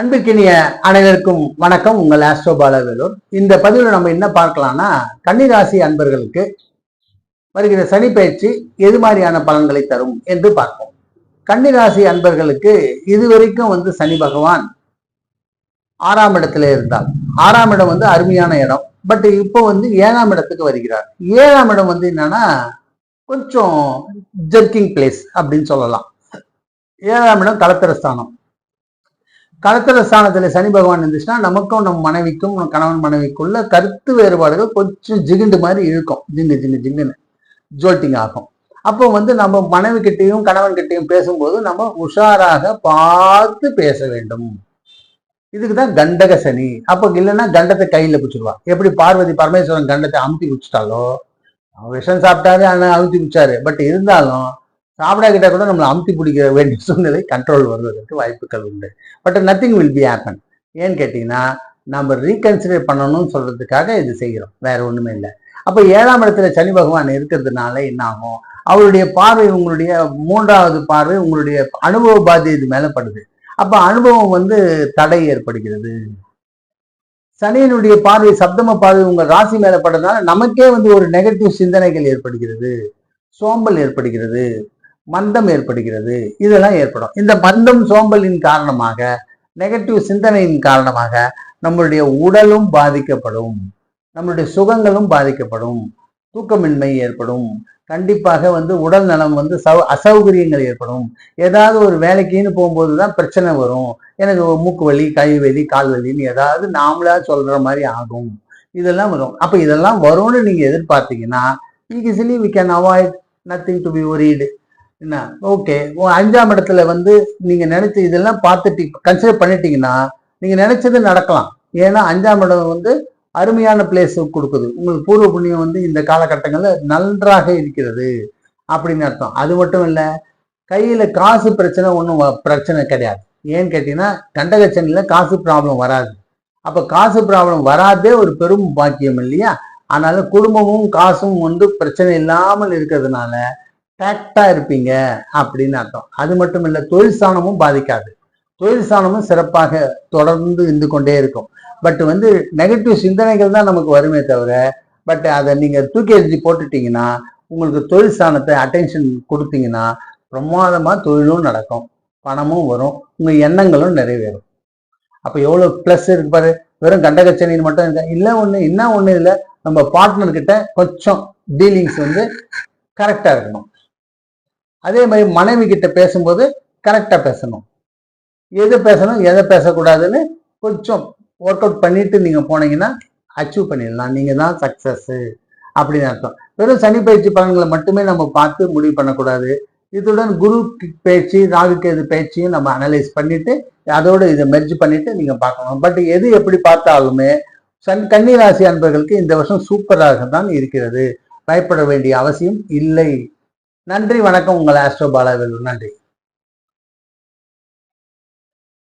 அன்பிற்கினிய அனைவருக்கும் வணக்கம். உங்கள் ஆஸ்ட்ரோ பாலவேலூர். இந்த பதிவில் நம்ம என்ன பார்க்கலாம்னா கன்னிராசி அன்பர்களுக்கு வருகிற சனி பயிற்சி எது மாதிரியான பலன்களை தரும் என்று பார்ப்போம். கன்னிராசி அன்பர்களுக்கு இதுவரைக்கும் வந்து சனி பகவான் ஆறாம் இடத்துல இருந்தார். ஆறாம் இடம் வந்து அருமையான இடம். பட் இப்போ வந்து ஏழாம் இடத்துக்கு வருகிறார். ஏழாம் இடம் வந்து என்னன்னா கொஞ்சம் ஜர்க்கிங் பிளேஸ் அப்படின்னு சொல்லலாம். ஏழாம் இடம் கலத்திர ஸ்தானம் ஸ்தானத்தில் சனி பகவான் இருந்துச்சுன்னா நமக்கும் நம்ம மனைவிக்கும் கணவன் மனைவிக்குள்ள கருத்து வேறுபாடுகள் கொஞ்சம் ஜிகுண்டு மாதிரி இருக்கும் ஜிங்கு ஜிங்கு ஜிங்குன்னு ஜோல்ட்டிங் ஆகும். அப்போ வந்து நம்ம மனைவி கிட்டையும் கணவன் கிட்டையும் பேசும்போது நம்ம உஷாராக பார்த்து பேச வேண்டும். இதுக்கு தான் கண்டக சனி. அப்போ இல்லைன்னா கண்டத்தை கையில் பிடிச்சிருவா எப்படி பார்வதி பரமேஸ்வரன் கண்டத்தை அமுத்தி பிடிச்சிட்டாலோ? அவர் விஷம் சாப்பிட்டாரு ஆனால் அமுத்தி பிடிச்சாரு. பட் இருந்தாலும் சாப்பிடா கிட்ட கூட நம்மளை அமுத்தி பிடிக்க வேண்டிய சூழ்நிலை கண்ட்ரோல் வருவதற்கு வாய்ப்புகள் உண்டு. But nothing will be happen ஏன்னு கேட்டிங்கன்னா நம்ம ரீகன்சிடர் பண்ணணும்னு சொல்கிறதுக்காக இது செய்கிறோம். வேற ஒன்றுமே இல்லை. அப்போ ஏழாம் இடத்துல சனி பகவான் இருக்கிறதுனால என்ன ஆகும் அவருடைய பார்வை உங்களுடைய மூன்றாவது பார்வை உங்களுடைய அனுபவ பாதி இது மேலப்படுது படுது. அனுபவம் வந்து தடை ஏற்படுகிறது. சனியினுடைய பார்வை சப்தம பார்வை உங்கள் ராசி மேலப்படுறதுனால நமக்கே வந்து ஒரு நெகட்டிவ் சிந்தனைகள் ஏற்படுகிறது. சோம்பல் ஏற்படுகிறது. மந்தம் ஏற்படுகிறது. இதெல்லாம் ஏற்படும். இந்த மந்தம் சோம்பலின் காரணமாக நெகட்டிவ் சிந்தனையின் காரணமாக நம்மளுடைய உடலும் பாதிக்கப்படும். நம்மளுடைய சுகங்களும் பாதிக்கப்படும். தூக்கமின்மை ஏற்படும். கண்டிப்பாக வந்து உடல் நலம் வந்து சௌ அசௌகரியங்கள் ஏற்படும். ஏதாவது ஒரு வேலைக்குன்னு போகும்போது தான் பிரச்சனை வரும். எனக்கு மூக்கு வலி கை வலி கால் வலின்னு ஏதாவது நாமளா சொல்கிற மாதிரி ஆகும். இதெல்லாம் வரும். அப்போ இதெல்லாம் வரும்னு நீங்கள் எதிர்பார்த்தீங்கன்னா easily we can avoid nothing to be worried என்ன? ஓகே அஞ்சாம் இடத்துல வந்து நீங்க நினைச்சு இதெல்லாம் பார்த்துட்டு கன்சிடர் பண்ணிட்டீங்கன்னா நீங்க நினைச்சது நடக்கலாம். ஏன்னா அஞ்சாம் இடம் வந்து அருமையான பிளேஸ் கொடுக்குது. உங்களுக்கு பூர்வ புண்ணியம் வந்து இந்த காலகட்டங்களில் நன்றாக இருக்கிறது அப்படின்னு அர்த்தம். அது மட்டும் இல்லை கையில் காசு பிரச்சனை ஒன்றும் பிரச்சனை கிடையாது. ஏன்னு கேட்டிங்கன்னா கண்டகச்சனில் காசு ப்ராப்ளம் வராது. அப்போ காசு ப்ராப்ளம் வராதே ஒரு பெரும் பாக்கியம் இல்லையா? ஆனாலும் குடும்பமும் காசும் வந்து பிரச்சனை இல்லாமல் இருக்கிறதுனால டேக்டா இருப்பீங்க அப்படின்னு அர்த்தம். அது மட்டும் இல்லை தொழில் சாணமும் பாதிக்காது. தொழில் சாணமும் சிறப்பாக தொடர்ந்து இருந்து கொண்டே இருக்கும். பட் வந்து நெகட்டிவ் சிந்தனைகள் தான் நமக்கு வருமே தவிர பட் அதை நீங்கள் தூக்கி எழுதி போட்டுட்டீங்கன்னா உங்களுக்கு தொழில் சாணத்தை அட்டென்ஷன் கொடுத்தீங்கன்னா பிரமாதமாக தொழிலும் நடக்கும். பணமும் வரும். உங்கள் எண்ணங்களும் நிறைவேறும். அப்போ எவ்வளோ ப்ளஸ் இருக்கு பாரு. வெறும் கண்டகச்சனின்னு மட்டும் இருக்கா இல்லை ஒன்று என்ன ஒன்று இல்லை. நம்ம பார்ட்னர்கிட்ட கொஞ்சம் டீலிங்ஸ் வந்து கரெக்டாக இருக்கணும். அதே மாதிரி மனைவி கிட்ட பேசும்போது கரெக்டாக பேசணும். எது பேசணும் எதை பேசக்கூடாதுன்னு கொஞ்சம் ஒர்க் அவுட் பண்ணிட்டு நீங்கள் போனீங்கன்னா அச்சீவ் பண்ணிடலாம். நீங்கள் தான் சக்ஸஸ்ஸு அப்படின்னு அர்த்தம். வெறும் சனி பயிற்சி பலன்களை மட்டுமே நம்ம பார்த்து முடிவு பண்ணக்கூடாது. இதுடன் குரு பயிற்சி ராகு கேது பயிற்சியும் நம்ம அனலைஸ் பண்ணிட்டு அதோட இதை மெர்ஜ் பண்ணிட்டு நீங்கள் பார்க்கணும். பட் எது எப்படி பார்த்தாலுமே சன் கன்னிராசி அன்பர்களுக்கு இந்த வருஷம் சூப்பராக தான் இருக்கிறது. பயப்பட வேண்டிய அவசியம் இல்லை. நன்றி வணக்கம். உங்கள் ஆஸ்ட்ரோ பாலாவில் நன்றி.